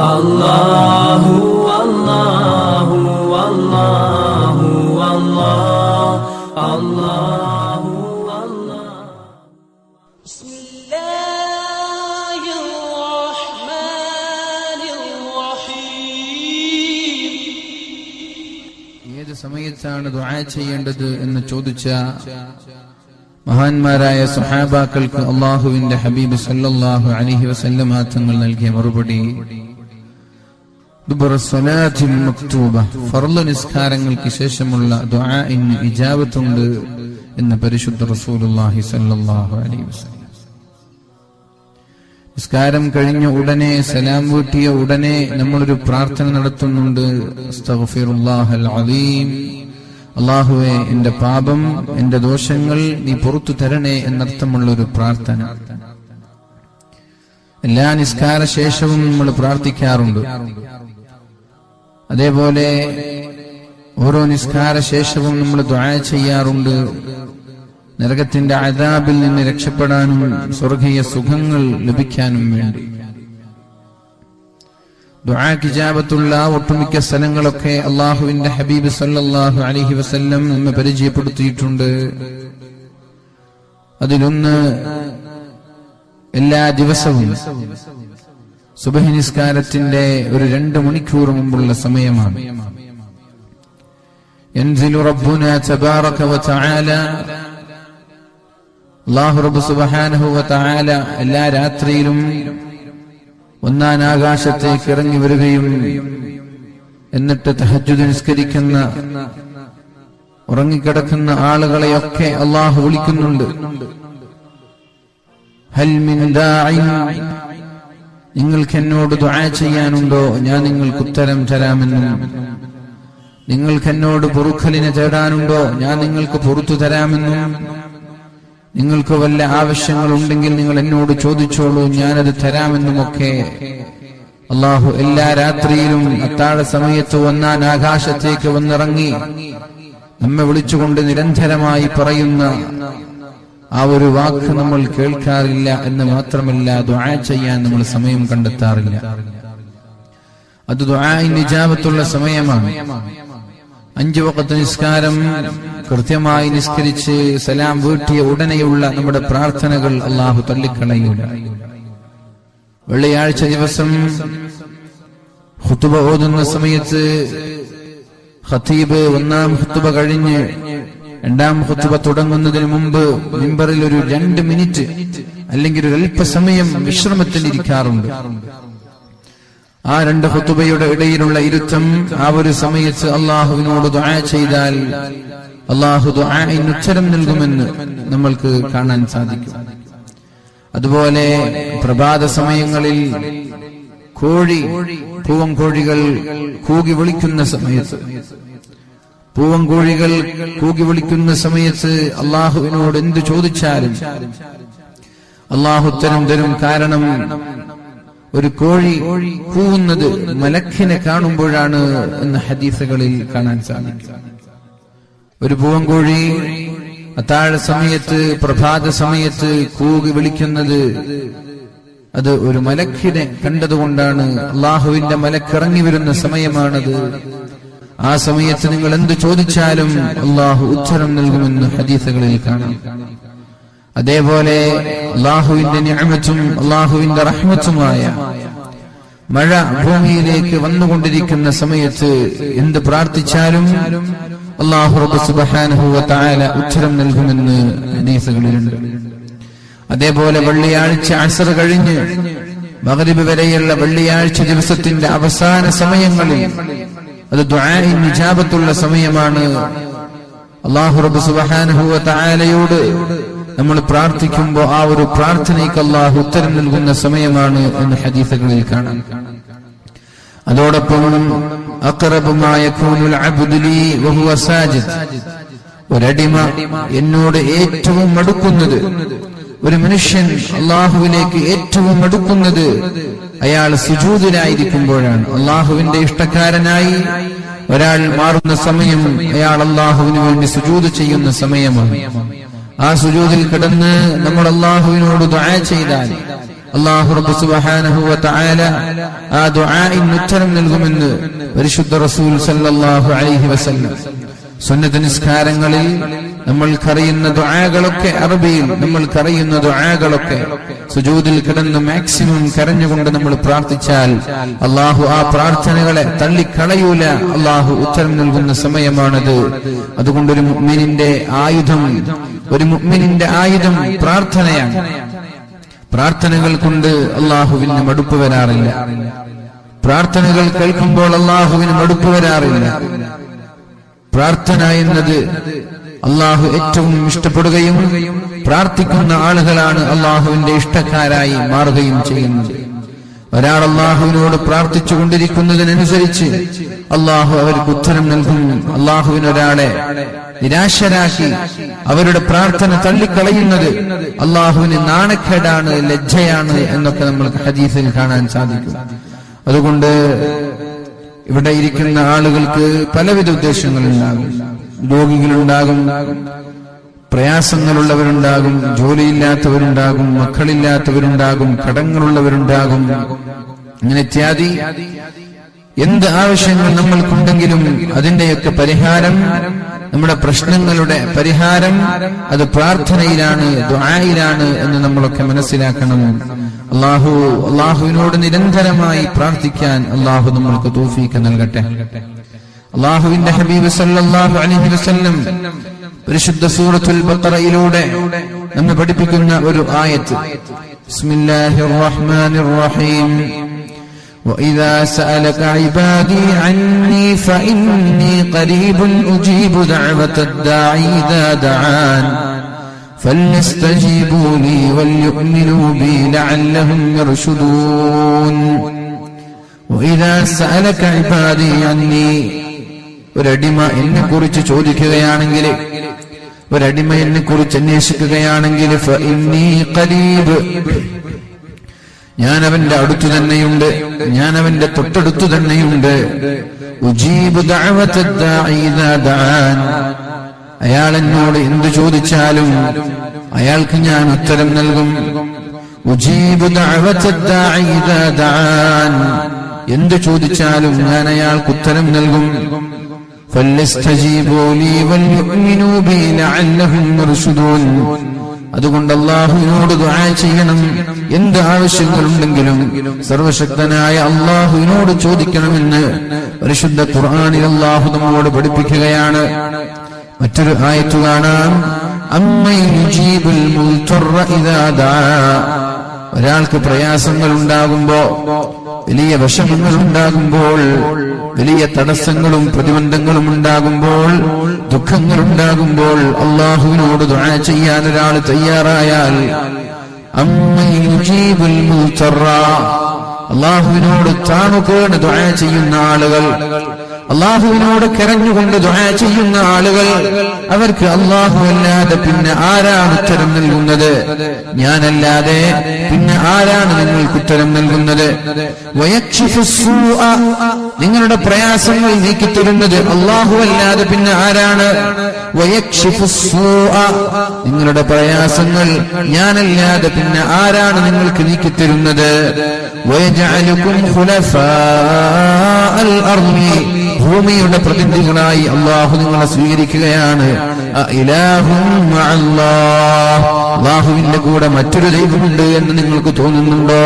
അല്ലാഹു അല്ലാഹു അല്ലാഹു അല്ലാഹു അല്ലാഹു ഏത് സമയത്താണ് ദുആ ചെയ്യേണ്ടത് എന്ന് ചോദിച്ച മഹാന്മാരായ സുഹാബാക്കൾക്ക് അള്ളാഹുവിന്റെ ഹബീബ് സല്ലാഹു അലഹി വസല്ലമാ തങ്ങൾ നൽകിയ മറുപടി ഫർൾ നിസ്കാരങ്ങൾക്ക് ശേഷമുള്ള ഇജാബത്തുണ്ട് എന്ന് പരിശുദ്ധ റസൂലുള്ളാഹി സല്ലല്ലാഹു അലൈഹി വസല്ലം. നിസ്കാരം കഴിഞ്ഞ ഉടനെ സലാം വീട്ടിയ ഉടനെ നമ്മളൊരു പ്രാർത്ഥന നടത്തുന്നുണ്ട്. അലീം. അള്ളാഹുവെ എന്റെ പാപം എന്റെ ദോഷങ്ങൾ നീ പുറത്തു തരണേ എന്നർത്ഥമുള്ള ഒരു പ്രാർത്ഥന. എല്ലാ നിസ്കാര ശേഷവും നമ്മൾ പ്രാർത്ഥിക്കാറുണ്ട്. അതേപോലെ ഓരോ നിസ്കാര ശേഷവും നമ്മൾ ദ്വായ ചെയ്യാറുണ്ട്. നരകത്തിന്റെ അതാബിൽ നിന്ന് രക്ഷപ്പെടാനും സ്വർഗീയ സുഖങ്ങൾ ലഭിക്കാനും വേണ്ടി. ദുആക്കിജാബത്തുള്ള ഒട്ടുമിക്ക സ്ഥലങ്ങളൊക്കെ അള്ളാഹുവിന്റെ ഹബീബ് സല്ലല്ലാഹു അലൈഹി വസല്ലം നമ്മെ പരിചയപ്പെടുത്തിയിട്ടുണ്ട്. അതിലൊന്ന് എല്ലാ ദിവസവും സുബഹിനിസ്കാരത്തിന്റെ ഒരു രണ്ട് മണിക്കൂർ മുമ്പുള്ള സമയമാണ്. എല്ലാ രാത്രിയിലും ഒന്നാം ആകാശത്തേക്ക് ഇറങ്ങി വരികയും എന്നിട്ട് തഹജുദ് നിസ്കരിക്കുന്ന ഉറങ്ങിക്കിടക്കുന്ന ആളുകളെയൊക്കെ അള്ളാഹു വിളിക്കുന്നുണ്ട്. ഹൽ മിൻ ദാഇൻ നിങ്ങൾക്ക് എന്നോട് ദുആ ചെയ്യാനുണ്ടോ? ഞാൻ നിങ്ങൾക്ക് ഉത്തരം തരാമെന്നും. നിങ്ങൾക്ക് എന്നോട് പൊറുക്കലിനെ തേടാനുണ്ടോ? ഞാൻ നിങ്ങൾക്ക് പൊറത്തു തരാമെന്നും. നിങ്ങൾക്ക് വല്ല ആവശ്യങ്ങൾ ഉണ്ടെങ്കിൽ നിങ്ങൾ എന്നോട് ചോദിച്ചോളൂ. ഞാനത് തരാമെന്നുമൊക്കെ. അള്ളാഹു എല്ലാ രാത്രിയിലും അത്താഴ സമയത്ത് വന്നാൻ ആകാശത്തേക്ക് വന്നിറങ്ങി നമ്മെ വിളിച്ചുകൊണ്ട് നിരന്തരമായി പറയുന്ന ആ ഒരു വാക്ക് നമ്മൾ കേൾക്കാറില്ല എന്ന് മാത്രമല്ല ദുആ ചെയ്യാൻ നമ്മൾ സമയം കണ്ടെത്താറില്ല. അത് നിജാബത്തുള്ള സമയമാണ്. അഞ്ചു വക്കത്ത് നിസ്കാരം കൃത്യമായി നിസ്കരിച്ച് സലാം വീട്ടിയ ഉടനെയുള്ള നമ്മുടെ പ്രാർത്ഥനകൾ അള്ളാഹു തള്ളിക്കളയൂല. വെള്ളിയാഴ്ച ദിവസം ഹുത്തുബ ഓതുന്ന സമയത്ത് ഖത്തീബ് ഒന്നാം ഹുത്തുബ കഴിഞ്ഞ് രണ്ടാം ഹുത്തുബ തുടങ്ങുന്നതിന് മുമ്പ് മിമ്പറിൽ ഒരു രണ്ട് മിനിറ്റ് അല്ലെങ്കിൽ ഒരു അല്പസമയം വിശ്രമത്തിൽ ഇരിക്കാറുണ്ട്. ആ രണ്ട് ഹുത്തുബയുടെ ഇടയിലുള്ള ഇരുത്തം ആ ഒരു സമയത്ത് അള്ളാഹുവിനോട് ദുആ ചെയ്താൽ അള്ളാഹു ഉച്ചരം നൽകുമെന്ന് നമ്മൾക്ക് കാണാൻ സാധിക്കും. അതുപോലെ പ്രഭാത സമയങ്ങളിൽ കോഴി പൂവം കോഴികൾ കൂകി വിളിക്കുന്ന സമയത്ത് പൂവൻ കോഴികൾ കൂകി വിളിക്കുന്ന സമയത്ത് അള്ളാഹുവിനോട് എന്ത് ചോദിച്ചാലും അള്ളാഹുത്തരം തരും. കാരണം ഒരു കോഴി കൂവുന്നത് മലക്കിനെ കാണുമ്പോഴാണ് എന്ന് ഹദീസുകളിൽ കാണാൻ സാധിക്കും. ഒരു പൂവൻകോഴി അത്താഴ സമയത്ത് പ്രഭാത സമയത്ത് കൂകി വിളിക്കുന്നത് അത് ഒരു മലക്കിനെ കണ്ടതുകൊണ്ടാണ്. അള്ളാഹുവിന്റെ മലക്കിറങ്ങി വരുന്ന സമയമാണത്. ആ സമയത്ത് നിങ്ങൾ എന്ത് ചോദിച്ചാലും അള്ളാഹു ഉത്തരം നൽകുമെന്ന് ഹദീസുകളിൽ കാണാം. അതേപോലെ അള്ളാഹുവിന്റെ നിഅമത്തും അള്ളാഹുവിന്റെ റഹ്മത്തുമായ മഴ ഭൂമിയിലേക്ക് വന്നുകൊണ്ടിരിക്കുന്ന സമയത്ത് എന്ത് പ്രാർത്ഥിച്ചാലും അള്ളാഹു ഉത്തരം നൽകുമെന്ന് ഹദീസുകളിലുണ്ട്. അതേപോലെ വെള്ളിയാഴ്ച അസർ കഴിഞ്ഞ് മഗ്രിബ് വരെയുള്ള വെള്ളിയാഴ്ച ദിവസത്തിന്റെ അവസാന സമയങ്ങളിൽ അത് ദുആഇൻ നിജാബത്തുള്ള സമയമാണ്. അള്ളാഹു നമ്മൾ പ്രാർത്ഥിക്കുമ്പോൾ ആ ഒരു പ്രാർത്ഥനയ്ക്ക് അള്ളാഹു ഉത്തരം നൽകുന്ന സമയമാണ് എന്ന് ഹദീസുകളിൽ കാണാം. അതോടൊപ്പം ഒരടിമ എന്നോട് ഏറ്റവും അടുക്കുന്നത് ഒരു മനുഷ്യൻ അള്ളാഹുവിലേക്ക് ഏറ്റവും അടുക്കുന്നത് അയാൾ സുജൂതിനായിരിക്കുമ്പോഴാണ്. അള്ളാഹുവിന്റെ ഇഷ്ടക്കാരനായി ഒരാൾ മാറുന്ന സമയം അയാൾ അള്ളാഹുവിന് വേണ്ടി സുജൂത് ചെയ്യുന്ന സമയമാണ്. ആ സുജൂതിൽ കിടന്ന് നമ്മൾ അള്ളാഹുവിനോട് ദുആ ചെയ്താൽ അള്ളാഹു റബ്ബ് സുബ്ഹാനഹു വ തആല ആ ദുആഇന് ഉത്തരം നൽകുമെന്ന് പരിശുദ്ധ റസൂൽ സല്ലല്ലാഹു അലൈഹി വസല്ലം. സുന്നത്ത് നിസ്കാരങ്ങളിൽ നമ്മൾക്കറിയുന്ന ദുആകളൊക്കെ അറബിയിൽ നമ്മൾക്കറിയുന്ന ദുആകളൊക്കെ സുജൂദിൽ കിടന്ന് മാക്സിമം കരഞ്ഞുകൊണ്ട് നമ്മൾ പ്രാർത്ഥിച്ചാൽ അള്ളാഹു ആ പ്രാർത്ഥനകളെ തള്ളിക്കളയൂല. അള്ളാഹു ഉത്തരം നൽകുന്ന സമയമാണത്. അതുകൊണ്ട് ഒരു മുഅ്മിനിന്റെ ആയുധം ഒരു മുഅ്മിനിന്റെ ആയുധം പ്രാർത്ഥനയാണ്. പ്രാർത്ഥനകൾ കൊണ്ട് അള്ളാഹുവിന് മടുപ്പ് വരാറില്ല. പ്രാർത്ഥനകൾ കേൾക്കുമ്പോൾ അള്ളാഹുവിന് മടുപ്പ് വരാറില്ല. പ്രാർത്ഥന എന്നത് അള്ളാഹു ഏറ്റവും ഇഷ്ടപ്പെടുകയും പ്രാർത്ഥിക്കുന്ന ആളുകളാണ് അള്ളാഹുവിന്റെ ഇഷ്ടക്കാരായി മാറുകയും ചെയ്യുന്നത്. ഒരാൾ അള്ളാഹുവിനോട് പ്രാർത്ഥിച്ചു കൊണ്ടിരിക്കുന്നതിനനുസരിച്ച് അള്ളാഹു അവർക്ക് ഉത്തരം നൽകും അള്ളാഹുവിനൊരാളെ നിരാശരാക്കി അവരുടെ പ്രാർത്ഥന തള്ളിക്കളയുന്നത് അള്ളാഹുവിന് നാണക്കേടാണ് ലജ്ജയാണ് എന്നൊക്കെ നമ്മൾക്ക് ഹദീസിൽ കാണാൻ സാധിക്കും. അതുകൊണ്ട് ഇവിടെ ഇരിക്കുന്ന ആളുകൾക്ക് പലവിധ ഉദ്ദേശങ്ങളുണ്ടാകും. രോഗികളുണ്ടാകും പ്രയാസങ്ങളുള്ളവരുണ്ടാകും ജോലിയില്ലാത്തവരുണ്ടാകും മക്കളില്ലാത്തവരുണ്ടാകും കടങ്ങളുള്ളവരുണ്ടാകും. അങ്ങനെ ഇത്യാദി എന്ത് ആവശ്യങ്ങൾ നമ്മൾക്കുണ്ടെങ്കിലും അതിന്റെയൊക്കെ പരിഹാരം നമ്മുടെ പ്രശ്നങ്ങളുടെ പരിഹാരം അത് പ്രാർത്ഥനയിലാണ് ദ്വായിലാണ് എന്ന് നമ്മളൊക്കെ മനസ്സിലാക്കണം. അള്ളാഹു അള്ളാഹുവിനോട് നിരന്തരമായി പ്രാർത്ഥിക്കാൻ അള്ളാഹു നമ്മൾക്ക് തൗഫീക്ക് നൽകട്ടെ. അള്ളാഹുവിന്റെ ഹബീബ് സല്ലല്ലാഹു അലൈഹി വസല്ലം പരിശുദ്ധ സൂറത്തുൽ ബഖറയിലൂടെ നമ്മെ പഠിപ്പിക്കുന്ന ഒരു ആയത്ത് ബിസ്മില്ലാഹിർ റഹ്മാനിർ റഹീം وإذا سألك عبادي عني فإني قريب أجيب دعوة الداعي إذا دعان فليستجيبوا لي وليؤمنوا بي لعلهم يرشدون وإذا سألك عبادي عني ഒരടിമ എന്നെ കുറിച്ച് ചോദിക്കുകയാണെങ്കിൽ ഒരടിമ എന്നെ കുറിച്ച് അന്വേഷിക്കുകയാണെങ്കിൽ ഞാൻ അവന്റെ അടുത്തു തന്നെയുണ്ട് ഞാൻ അവന്റെ തൊട്ടടുത്തു തന്നെയുണ്ട്. അയാൾ എന്നോട് എന്ത് ചോദിച്ചാലും അയാൾക്ക് ഞാൻ ഉത്തരം നൽകും. എന്തു ചോദിച്ചാലും ഞാൻ അയാൾക്ക് ഉത്തരം നൽകും. അതുകൊണ്ട് അള്ളാഹുവിനോട് ദുആ ചെയ്യണം. എന്ത് ആവശ്യങ്ങളുണ്ടെങ്കിലും സർവശക്തനായ അള്ളാഹുവിനോട് ചോദിക്കണമെന്ന് പരിശുദ്ധ ഖുർആാനിൽ അള്ളാഹു നമ്മോട് പഠിപ്പിക്കുകയാണ്. മറ്റൊരു ആയത്ത് കാണാം. ഒരാൾക്ക് പ്രയാസങ്ങൾ ഉണ്ടാകുമ്പോ വലിയ വിഷമങ്ങൾ ഉണ്ടാകുമ്പോൾ വലിയ തടസ്സങ്ങളും പ്രതിബന്ധങ്ങളും ഉണ്ടാകുമ്പോൾ ദുഃഖങ്ങൾ ഉണ്ടാകുമ്പോൾ അള്ളാഹുവിനോട് ദുആ ചെയ്യാൻ ഒരാൾ തയ്യാറായാൽ അള്ളാഹുവിനോട് താണുകേണ് ദുആ ചെയ്യുന്ന ആളുകൾ. അള്ളാഹുവിനോട് കരഞ്ഞുകൊണ്ട് ദുആ ചെയ്യുന്ന ആളുകൾ അവർക്ക് അള്ളാഹു അല്ലാതെ പിന്നെ ആരാണ് ഉത്തരം നൽകുന്നത് ഞാനല്ലാതെ പിന്നെ ആരാണ് നിങ്ങൾക്ക് ഉത്തരം നൽകുന്നത്. നിങ്ങളുടെ പ്രയാസങ്ങൾ നീക്കിത്തരുന്നത് അള്ളാഹു അല്ലാതെ പിന്നെ ആരാണ്. നിങ്ങളുടെ പ്രയാസങ്ങൾ ഞാനല്ലാതെ പിന്നെ ആരാണ് നിങ്ങൾക്ക് നീക്കിത്തരുന്നത് ഭൂമിയുടെ പ്രതിനിധികളായി അള്ളാഹു നിങ്ങളെ സ്വീകരിക്കുകയാണ്. അള്ളാഹുവിന്റെ കൂടെ മറ്റൊരു ദൈവമുണ്ട് എന്ന് നിങ്ങൾക്ക് തോന്നുന്നുണ്ടോ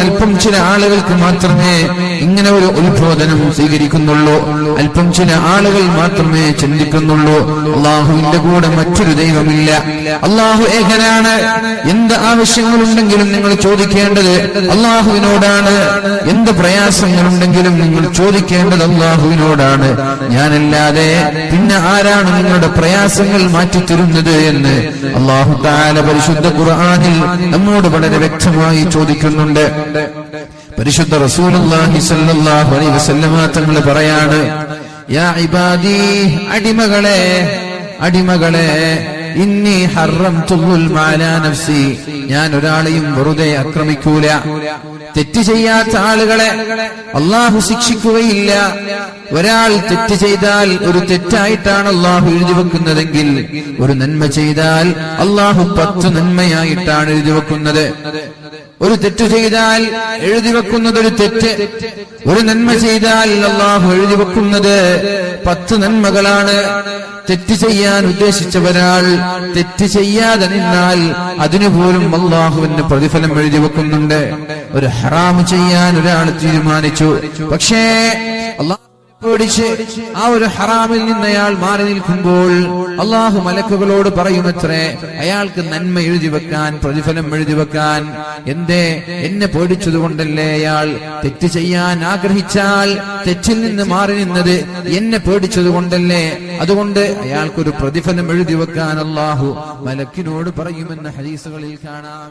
അല്പം ചില ആളുകൾക്ക് മാത്രമേ ഇങ്ങനെ ഒരു ഉത്ബോധനം സ്വീകരിക്കുന്നുള്ളൂ. അല്പം ചില ആളുകൾ മാത്രമേ ചിന്തിക്കുന്നുള്ളൂ. അള്ളാഹുവിന്റെ കൂടെ മറ്റൊരു ദൈവമില്ല. അള്ളാഹു ഏകനാണ്. എന്ത് ആവശ്യങ്ങളുണ്ടെങ്കിലും നിങ്ങൾ ചോദിക്കേണ്ടത് അള്ളാഹുവിനോടാണ്. എന്ത് പ്രയാസങ്ങളുണ്ടെങ്കിലും നിങ്ങൾ ചോദിക്കേണ്ടത് അള്ളാഹുവിനോടാണ്. ഞാനല്ലാതെ പിന്നെ ആരാണ് നിങ്ങളുടെ പ്രയാസങ്ങൾ മാറ്റിത്തരുന്നത് എന്ന് അള്ളാഹു താല പരിശുദ്ധ ഖുർആാനിൽ നമ്മോട് വളരെ വ്യക്തമായി ചോദിക്കുന്നുണ്ട്. പരിശുദ്ധ അലൈഹി വസല്ലമ പറയാണ് യാ ഇബാദി അടിമകളെ അടിമകളെ ഇന്നി ഹറംതുൽ നഫ്സി ഞാൻ ഒരാളെയും വെറുതെ ആക്രമിക്കൂല. തെറ്റ് ചെയ്യാത്ത ആളുകളെ അള്ളാഹു ശിക്ഷിക്കുകയില്ല. ഒരാൾ തെറ്റ് ചെയ്താൽ ഒരു തെറ്റായിട്ടാണ് അള്ളാഹു എഴുതി വെക്കുന്നതെങ്കിൽ ഒരു നന്മ ചെയ്താൽ അള്ളാഹു പത്ത് നന്മയായിട്ടാണ് എഴുതി വെക്കുന്നത്. ഒരു തെറ്റ് ചെയ്താൽ എഴുതി വെക്കുന്നത് ഒരു തെറ്റ്. ഒരു നന്മ ചെയ്താൽ അള്ളാഹു എഴുതി വെക്കുന്നത് പത്ത് നന്മകളാണ്. തെറ്റ് ചെയ്യാൻ ഉദ്ദേശിച്ചവരാൾ തെറ്റ് ചെയ്യാതെ നിന്നാൽ അതിനുപോലും അള്ളാഹുവിന് പ്രതിഫലം എഴുതി വെക്കുന്നുണ്ട്. ഒരു ഹറാം ചെയ്യാൻ ഒരാൾ തീരുമാനിച്ചു. പക്ഷേ അള്ളാഹു പേടിച്ച് ആ ഒരു ഹറാമിൽ നിന്ന് അയാൾ മാറി നിൽക്കുമ്പോൾ അള്ളാഹു മലക്കുകളോട് പറയുമത്രേ അയാൾക്ക് നന്മ എഴുതി വെക്കാൻ പ്രതിഫലം എഴുതി വെക്കാൻ എന്തേ എന്നെ പേടിച്ചതുകൊണ്ടല്ലേ അയാൾ തെറ്റ് ചെയ്യാൻ ആഗ്രഹിച്ചാൽ തെറ്റിൽ നിന്ന് മാറി നിന്നത് എന്നെ പേടിച്ചതുകൊണ്ടല്ലേ? അതുകൊണ്ട് അയാൾക്കൊരു പ്രതിഫലം എഴുതി വെക്കാൻ അള്ളാഹു മലക്കിനോട് പറയുമെന്ന് ഹരീസുകളിൽ കാണാം.